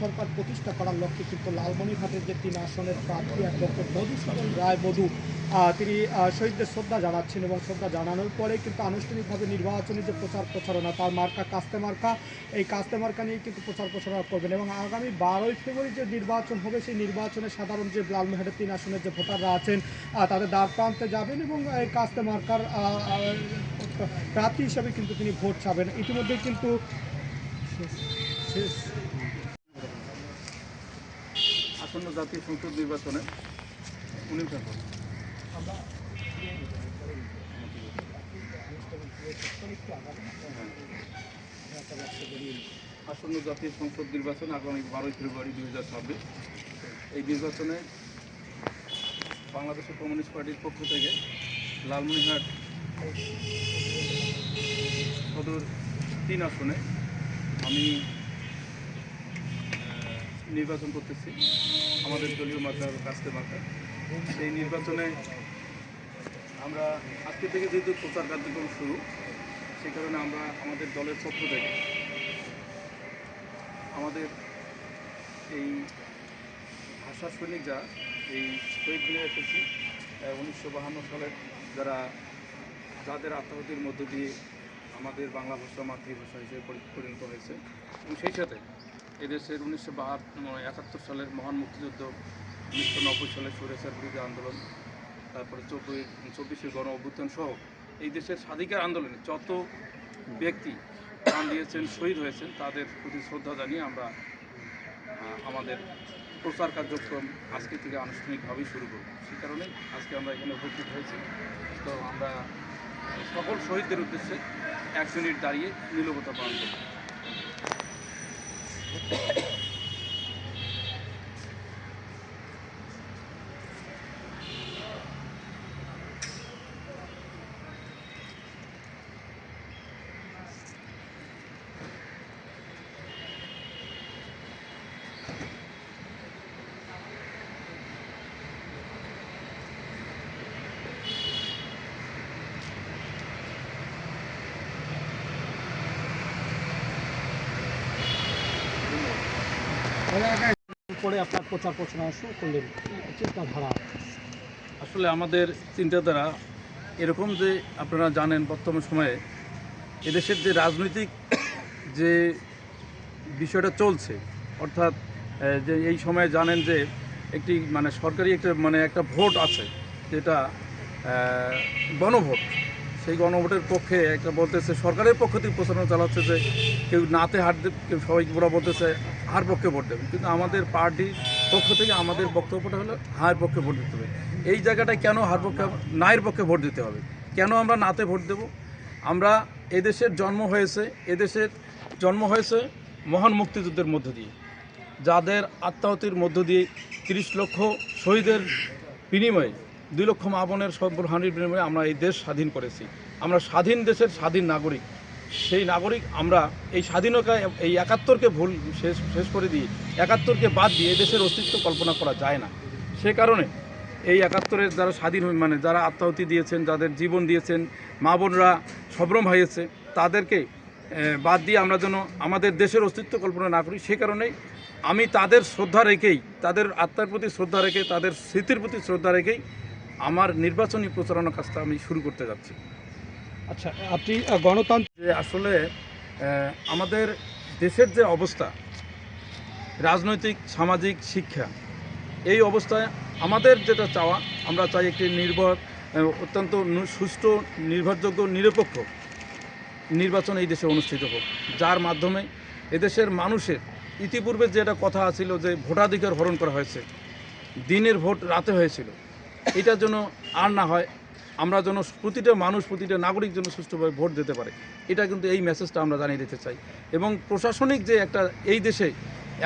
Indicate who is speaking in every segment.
Speaker 1: সরকার প্রতিষ্ঠা করার লক্ষ্যে কিন্তু লালমনিরহাটের যে তিন আসনের প্রার্থী অ্যাডভোকেট মধুসূদন রায় আহ, তিনি শহীদদের শ্রদ্ধা জানাচ্ছেন এবং শ্রদ্ধা জানানোর পরে কিন্তু আনুষ্ঠানিকভাবে নির্বাচনী যে প্রচার প্রচারণা তার মার্কা কাস্তে মার্কা এই কাস্তে মার্কা নিয়ে কিন্তু প্রচার প্রচারণা করবেন এবং আগামী বারোই ফেব্রুয়ারি যে নির্বাচন হবে সেই নির্বাচনে সাধারণ যে লালমনিরহাটের তিন আসনের যে ভোটাররা আছেন তাদের দ্বার প্রান্তে যাবেন এবং এই কাস্তে মার্কার প্রার্থী হিসাবে কিন্তু তিনি ভোট চাবেন। ইতিমধ্যে কিন্তু শেষ শেষ।
Speaker 2: আসন্ন জাতীয় সংসদ নির্বাচনে উনিশ ফেব্রুয়ারি আসন্ন জাতীয় সংসদ নির্বাচন আগামী বারোই ফেব্রুয়ারি দুই হাজার ছাব্বিশ। এই নির্বাচনে বাংলাদেশের কমিউনিস্ট পার্টির পক্ষ থেকে লালমনিরহাট সদর তিন আসনে আমি নির্বাচন করতেছি। আমাদের দলীয় মার্কা কাস্তে মার্কা সেই নির্বাচনে আমরা আজকে থেকে যেহেতু প্রচার কার্যক্রম শুরু, সেই কারণে আমরা আমাদের দলের পক্ষ থেকে আমাদের এই ভাষা সৈনিক যারা, এই শহীদ হয়ে এসেছি উনিশশো বাহান্ন সালের যারা, যাদের আত্মাহতির মধ্য দিয়ে আমাদের বাংলা ভাষা মাতৃভাষা হিসেবে পরিণত হয়েছে। এবং সেই সাথে এদেশের উনিশশো একাত্তর সালের মহান মুক্তিযুদ্ধ, উনিশশো নব্বই সালের সুরেশার বিরুদ্ধে আন্দোলন, তারপরে চব্বিশ চব্বিশের গণ অভ্যুত্থান সহ এই দেশের স্বাধিকার আন্দোলনে যত ব্যক্তি প্রাণ দিয়েছেন, শহীদ হয়েছেন, তাদের প্রতি শ্রদ্ধা জানিয়ে আমরা আমাদের প্রচার কার্যক্রম আজকে থেকে আনুষ্ঠানিকভাবেই শুরু করব। সেই কারণেই আজকে আমরা এখানে উপস্থিত হয়েছি। তো আমরা সকল শহীদদের উদ্দেশ্যে এক মিনিট দাঁড়িয়ে নীলবতা পালন করব।
Speaker 1: পরে আপনার প্রচার প্রচারণা শুরু করলেন, চিন্তাধারা।
Speaker 2: আসলে আমাদের চিন্তাধারা এরকম যে আপনারা জানেন বর্তমান সময়ে, এদেশের যে রাজনৈতিক যে বিষয়টা চলছে, অর্থাৎ যে এই সময়ে জানেন যে একটি মানে সরকারি একটা মানে একটা ভোট আছে, যেটা গণভোট। সেই গণভোটের পক্ষে একটা বলতেছে, সরকারের পক্ষ থেকে প্রচারণা চালাচ্ছে যে কেউ নাতে হার দেবে কেউ সবাই পুরো বলতেছে, হার পক্ষে ভোট দেবেন কিন্তু আমাদের পার্টির পক্ষ থেকে আমাদের বক্তব্যটা হলো হার পক্ষে ভোট দিতে হবে। এই জায়গাটায় কেন হার পক্ষে, নায়ের পক্ষে ভোট দিতে হবে? কেন আমরা নাতে ভোট দেব? আমরা এদেশের জন্ম হয়েছে, এদেশের জন্ম হয়েছে মহান মুক্তিযুদ্ধের মধ্য দিয়ে। যাদের আত্মাহতির মধ্য দিয়ে তিরিশ লক্ষ শহীদের বিনিময়ে দুই লক্ষ মা বোনের সর্বহানির বিনিময়ে আমরা এই দেশ স্বাধীন করেছি। আমরা স্বাধীন দেশের স্বাধীন নাগরিক। সেই নাগরিক আমরা এই স্বাধীনতা এই একাত্তরকে ভুল শেষ শেষ করে দিয়ে, একাত্তরকে বাদ দিয়ে দেশের অস্তিত্ব কল্পনা করা যায় না। সে কারণে এই একাত্তরের যারা স্বাধীন মানে যারা আত্মাহতি দিয়েছেন, যাদের জীবন দিয়েছেন, মা বোনরা সবরম হারিয়েছে তাদেরকে বাদ দিয়ে আমরা যেন আমাদের দেশের অস্তিত্ব কল্পনা না করি, সে কারণেই আমি তাদের শ্রদ্ধা রেখেই, তাদের আত্মার প্রতি শ্রদ্ধা রেখে, তাদের স্মৃতির প্রতি শ্রদ্ধা রেখেই আমার নির্বাচনী প্রচারণা কাজটা আমি শুরু করতে যাচ্ছি।
Speaker 1: আচ্ছা আপনি গণতন্ত্র
Speaker 2: যে আসলে আমাদের দেশের যে অবস্থা রাজনৈতিক সামাজিক শিক্ষা এই অবস্থায় আমাদের যেটা চাওয়া আমরা চাই একটি নির্ভর অত্যন্ত সুষ্ঠু নির্ভরযোগ্য নিরপেক্ষ নির্বাচন এই দেশে অনুষ্ঠিত হোক। যার মাধ্যমে এদেশের মানুষের ইতিপূর্বে যেটা কথা ছিল যে ভোটাধিকার হরণ করা হয়েছে দিনের ভোট রাতে হয়েছিল এটা যেন আর না হয় আমরা যেন প্রতিটা মানুষ, প্রতিটা নাগরিক যেন সুষ্ঠুভাবে ভোট দিতে পারে। এটা কিন্তু এই মেসেজটা আমরা জানিয়ে দিতে চাই। এবং প্রশাসনিক যে একটা এই দেশে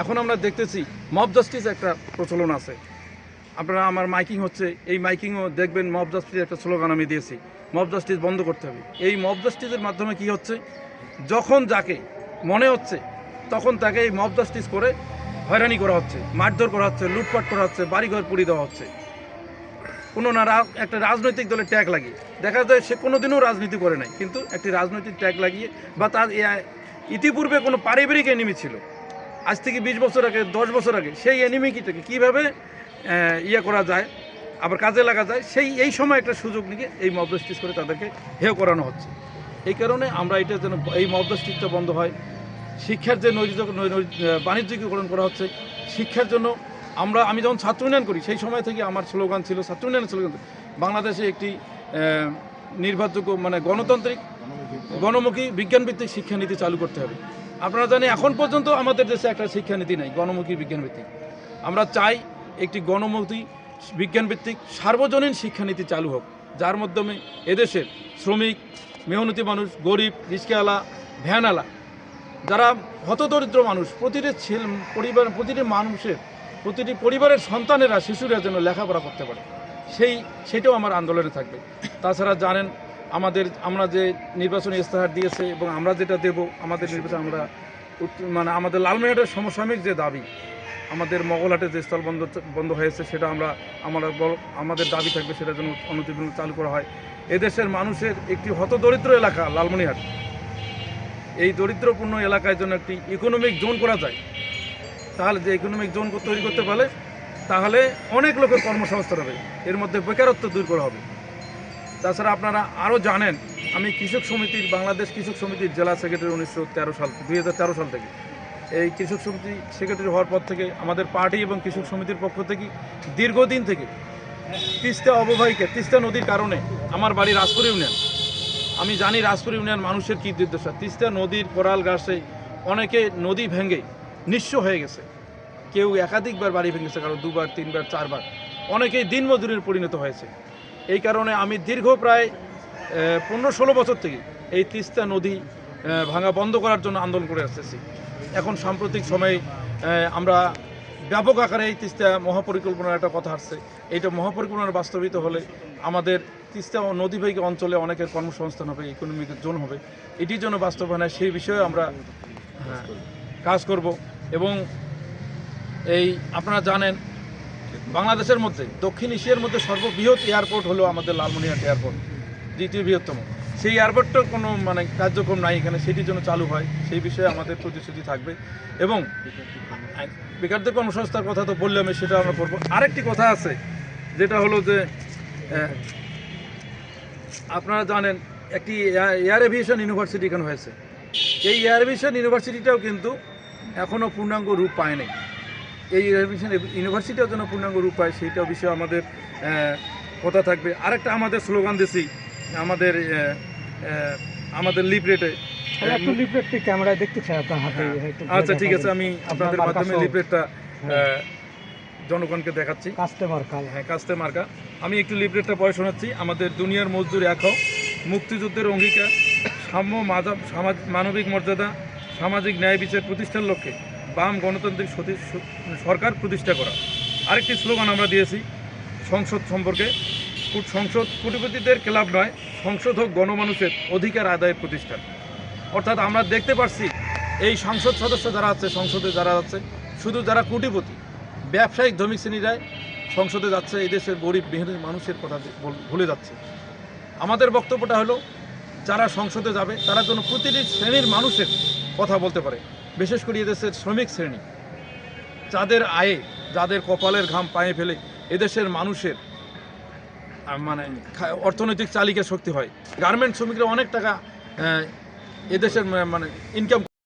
Speaker 2: এখন আমরা দেখতেছি মব জাস্টিস একটা প্রচলন আছে। আপনারা আমার মাইকিং হচ্ছে, এই মাইকিংও দেখবেন মব জাস্টিস একটা স্লোগান আমি দিয়েছি মব জাস্টিস বন্ধ করতে হবে। এই মব জাস্টিসের মাধ্যমে কি হচ্ছে? যখন যাকে মনে হচ্ছে, তখন তাকে এই মব জাস্টিস করে হয়রানি করা হচ্ছে, মারধর করা হচ্ছে, লুটপাট করা হচ্ছে, বাড়িঘর পুড়িয়ে দেওয়া হচ্ছে। কোনো না একটা রাজনৈতিক দলের ট্যাগ লাগিয়ে। দেখা যায় সে কোনোদিনও রাজনীতি করে নাই, কিন্তু একটি রাজনৈতিক ট্যাগ লাগিয়ে বা তার ইতিপূর্বে কোনো পারিবারিক এনিমি ছিল। আজ থেকে বিশ বছর আগে, দশ বছর আগে সেই এনিমিকিটাকে কীভাবে ইয়ে করা যায়, আবার কাজে লাগা যায়, সেই, এই সময় একটা সুযোগ নিয়ে এই মব করে তাদেরকে হেয় করানো হচ্ছে। এই কারণে আমরা এটা যেন এই মব বন্ধ হয়। শিক্ষার যে নৈতিক বাণিজ্যিকীকরণ করা হচ্ছে, শিক্ষার জন্য আমরা, আমি যখন ছাত্র উন্নয়ন করি, সেই সময় থেকে আমার স্লোগান ছিল ছাত্র উন্নয়নের স্লোগান। বাংলাদেশে একটি নির্ভরযোগ্য মানে গণতান্ত্রিক, গণমুখী বিজ্ঞানভিত্তিক শিক্ষানীতি চালু করতে হবে। আপনারা জানেন, এখন পর্যন্ত আমাদের দেশে একটা শিক্ষানীতি নাই, গণমুখী বিজ্ঞানভিত্তিক। আমরা চাই একটি গণমুখী বিজ্ঞানভিত্তিক, সার্বজনীন শিক্ষানীতি চালু হোক, যার মাধ্যমে এদেশের শ্রমিক, মেহনতি মানুষ, গরিব রিস্কাওয়ালা ভ্যানওয়ালা যারা হতদরিদ্র মানুষ, প্রতিটি ছেলে, পরিবার, প্রতিটি মানুষের প্রতিটি পরিবারের সন্তানেরা শিশুরা যেন লেখাপড়া করতে পারে। সেই, সেটাও আমার আন্দোলনে থাকবে। তাছাড়া জানেন, আমাদের, আমরা যে নির্বাচনী ইস্তাহার দিয়েছে এবং আমরা যেটা দেব, আমাদের নির্বাচন আমরা মানে আমাদের লালমিনহাটের সমসাময়িক যে দাবি, আমাদের মগলহাটে যে স্থল বন্ধ বন্ধ হয়েছে, সেটা আমরা আমরা আমাদের দাবি থাকবে, সেটা যেন অনতিবিলম্বে চালু করা হয়। এদেশের মানুষের একটি হতদরিদ্র এলাকা লালমনিহাট এই দরিদ্রপূর্ণ এলাকায় জন্য একটি ইকোনমিক জোন করা যায় তাহলে যে ইকোনমিক জোন তৈরি করতে পারলে, তাহলে অনেক লোকের কর্মসংস্থান হবে। এর মধ্যে বেকারত্ব দূর করা হবে। তাছাড়া আপনারা আরও জানেন, আমি কৃষক সমিতির, বাংলাদেশ কৃষক সমিতির জেলা সেক্রেটারি উনিশশো তেরো সাল, দুই হাজার তেরো সাল থেকে। এই কৃষক সমিতি সেক্রেটারি হওয়ার পর থেকে আমাদের পার্টি এবং কৃষক সমিতির পক্ষ থেকে দীর্ঘদিন থেকে তিস্তা অববাহিকা, তিস্তা নদীর কারণে আমার বাড়ি রাজপুর ইউনিয়ন। আমি জানি রাজপুর ইউনিয়ন মানুষের কী দুর্দশা। তিস্তা নদীর কোরাল গাছে অনেকে নদী ভেঙে নিঃস্ব হয়ে গেছে। কেউ একাধিকবার বাড়ি ভেঙেছে কারণ দুবার তিনবার চারবার। অনেকেই দিনমজুরির পরিণত হয়েছে। এই কারণে আমি দীর্ঘ প্রায় পনেরো ষোলো বছর থেকে এই তিস্তা নদী ভাঙা বন্ধ করার জন্য আন্দোলন করে আসতেছি। এখন সাম্প্রতিক সময়ে আমরা ব্যাপক আকারে এই তিস্তা মহাপরিকল্পনার একটা কথা আসছে। এইটা মহাপরিকল্পনার বাস্তবিত হলে আমাদের তিস্তা ও নদীভাগী অঞ্চলে অনেকের কর্মসংস্থান হবে ইকোনমিক জোন হবে। এটির জন্য বাস্তবায়ন সেই বিষয়ে আমরা হ্যাঁ, কাজ করব। এবং এই আপনারা জানেন, বাংলাদেশের মধ্যে, দক্ষিণ এশিয়ার মধ্যে সর্ববৃহৎ এয়ারপোর্ট হলো আমাদের লালমনিরহাট এয়ারপোর্ট, দ্বিতীয় বৃহত্তম। সেই এয়ারপোর্টটার কোনো মানে কার্যক্রম নাই এখানে, সেটির জন্য চালু হয়, সেই বিষয়ে আমাদের প্রতিশ্রুতি থাকবে। এবং বেকারদের কর্মসংস্থার কথা তো বললাম, সেটা আমরা করব। আরেকটি কথা আছে, যেটা হলো যে আপনারা জানেন, একটি এয়ার এভিয়েশন ইউনিভার্সিটি এখানে হয়েছে। এই এয়ার এভিয়েশন ইউনিভার্সিটিটাও কিন্তু এখনও পূর্ণাঙ্গ রূপ পায়নি এই এভিয়েশন ইউনিভার্সিটিও যেন পূর্ণাঙ্গ রূপ পায় সেইটাও বিষয়ে আমাদের কথা থাকবে। আরেকটা আমাদের স্লোগান দিছি আমাদের আমাদের লিপরেটে
Speaker 1: লিফলেটটি ক্যামেরায় দেখতে চাই আপনার হাতে
Speaker 2: আচ্ছা ঠিক আছে আমি আপনাদের মাধ্যমে
Speaker 1: সহ।
Speaker 2: লিপলেটটা জনগণকে দেখাচ্ছি। হ্যাঁ কাস্তে মার্কা আমি একটু লিপলেটটা পড়ে শোনাচ্ছি। আমাদের দুনিয়ার মজদুর এক মুক্তিযুদ্ধের অঙ্গীকার সাম্য মানবিক মর্যাদা সামাজিক ন্যায় বিচার প্রতিষ্ঠার লক্ষ্যে বাম গণতান্ত্রিক সরকার প্রতিষ্ঠা করা। আরেকটি স্লোগান আমরা দিয়েছি, সংসদ সম্পর্কে। সংসদ, কোটিপতিদের ক্লাব নয়, সংসদ হোক গণমানুষের অধিকার আদায়ের প্রতিষ্ঠান। অর্থাৎ আমরা দেখতে পাচ্ছি এই সংসদ সদস্য যারা আছে, সংসদে যারা আছে, শুধু যারা কোটিপতি, ব্যবসায়িক ধমিক শ্রেণীরাই সংসদে যাচ্ছে এই দেশের গরিব, মেহনতি মানুষের কথা ভুলে যাচ্ছে। আমাদের বক্তব্যটা হলো যারা সংসদে যাবে, তারা যেন প্রতিটি শ্রেণির মানুষের কথা বলতে পারে, বিশেষ করে এদেশের শ্রমিক শ্রেণি। যাদের আয়ে, যাদের কপালের ঘাম পায়ে ফেলে এদেশের মানুষের মানে অর্থনৈতিক চালিকা শক্তি হয়। গার্মেন্ট শ্রমিকরা অনেক টাকা এদেশের মানে ইনকাম